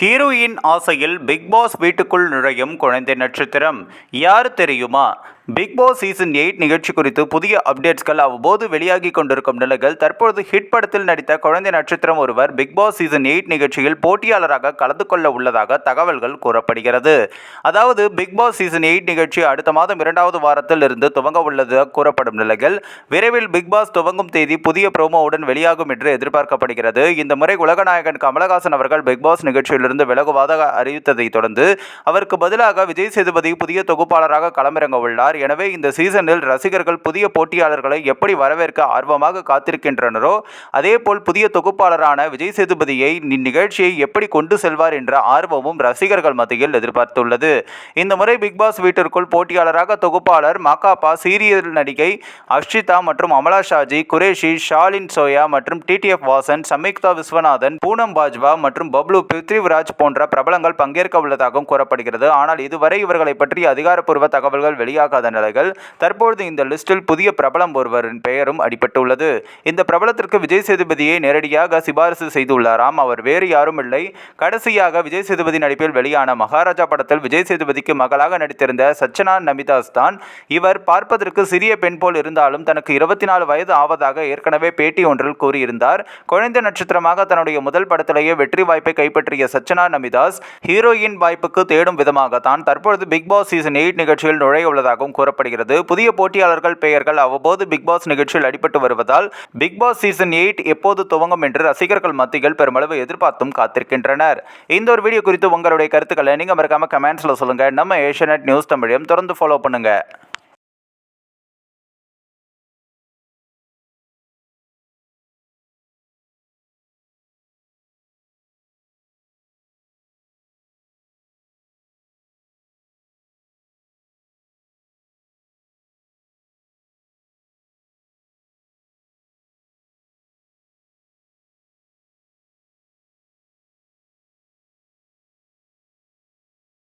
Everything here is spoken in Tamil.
ஹீரோயின் ஆசையில் பிக் பாஸ் வீட்டுக்குள் நுழையும் குழந்தை நட்சத்திரம். யார் தெரியுமா? பிக் பாஸ் சீசன் எயிட் நிகழ்ச்சி குறித்து புதிய அப்டேட்ஸ்கள் அவ்வப்போது வெளியாகி கொண்டிருக்கும் நிலையில் தற்பொழுது ஹிட் படத்தில் நடித்த குழந்தை நட்சத்திரம் ஒருவர் பிக் பாஸ் சீசன் எயிட் நிகழ்ச்சியில் போட்டியாளராக கலந்து கொள்ள உள்ளதாக தகவல்கள் கூறப்படுகிறது. அதாவது பிக் பாஸ் சீசன் எயிட் நிகழ்ச்சி அடுத்த மாதம் இரண்டாவது வாரத்தில் இருந்து துவங்க உள்ளதாக கூறப்படும் நிலையில் விரைவில் பிக் பாஸ் துவங்கும் தேதி புதிய ப்ரோமோவுடன் வெளியாகும் என்று எதிர்பார்க்கப்படுகிறது. இந்த முறை உலகநாயகன் கமலஹாசன் அவர்கள் பிக் பாஸ் நிகழ்ச்சியிலிருந்து விலகுவதாக அறிவித்ததை தொடர்ந்து அவருக்கு பதிலாக விஜய் சேதுபதி புதிய தொகுப்பாளராக களமிறங்க உள்ளார். எனவே இந்த சீசனில் ரசிகர்கள் புதிய போட்டியாளர்களை எப்படி வரவேற்க ஆர்வமாக காத்திருக்கின்றனரோ அதேபோல் புதிய தொகுப்பாளரான விஜய் சேதுபதியை இந்நிகழ்ச்சியை எப்படி கொண்டு செல்வார் என்ற ஆர்வமும் ரசிகர்கள் மத்தியில் எதிர்பார்த்துள்ளது. இந்த முறை பிக் பாஸ் வீட்டிற்குள் போட்டியாளராக தொகுப்பாளர் மகாபா சீரியல் நடிகை அக்ஷிதா மற்றும் அமலா ஷாஜி குரேஷி ஷாலின் சோயா மற்றும் டிடிஎஃப் வாசன் சம்யுக்தா விஸ்வநாதன் பூனம் பாஜ்வா மற்றும் பப்ளு பிருத்விராஜ் போன்ற பிரபலங்கள் பங்கேற்க உள்ளதாகவும் கூறப்படுகிறது. ஆனால் இதுவரை இவர்களை பற்றி அதிகாரப்பூர்வ தகவல்கள் வெளியாகாத. நிலைகள். தற்பொழுது இந்த லிஸ்டில் புதிய பிரபலம் ஒருவரின் பெயரும் அடிபட்டுள்ளது. இந்த பிரபலத்திற்கு விஜய் சேதுபதியை நேரடியாக சிபாரிசு செய்துள்ளாராம். அவர் வேறு யாரும் இல்லை. கடைசியாக விஜய் சேதுபதி நடிப்பில் வெளியான மகாராஜா படத்தில் விஜய் சேதுபதிக்கு மகளாக நடித்திருந்த சச்சனா நமிதாஸ் தான் இவர் பார்ப்பதற்கு சிறிய பெண் போல் இருந்தாலும் தனக்கு இருபத்தி நாலு வயது ஆவதாக ஏற்கனவே பேட்டி ஒன்றில் கூறியிருந்தார். குழந்தை நட்சத்திரமாக தன்னுடைய முதல் படத்திலேயே வெற்றி வாய்ப்பை கைப்பற்றிய சச்சனா நமிதாஸ் ஹீரோயின் வாய்ப்புக்கு தேடும் விதமாக தான் தற்பொழுது பிக் பாஸ் சீசன் எயிட் நிகழ்ச்சியில் நுழைய உள்ளதாகவும் கூறப்படுகிறது. புதிய போட்டியாளர்கள் பெயர்கள் அவ்வப்போது பிக் பாஸ் நிகழ்ச்சியில் அடிபட்டு வருவதால் பிக்பாஸ் சீசன் எயிட் எப்போது துவங்கும் என்று ரசிகர்கள் மத்தியில் பெருமளவு எதிர்பார்த்தும் காத்திருக்கின்றனர். இந்த ஒரு வீடியோ குறித்து உங்களுடைய கருத்துக்களை நீங்கள் மறக்காம கமெண்ட்ஸில் சொல்லுங்கள் நம்ம ஏஷியநெட் நியூஸ் தமிழையும் தொடர்ந்து ஃபாலோ பண்ணுங்கள்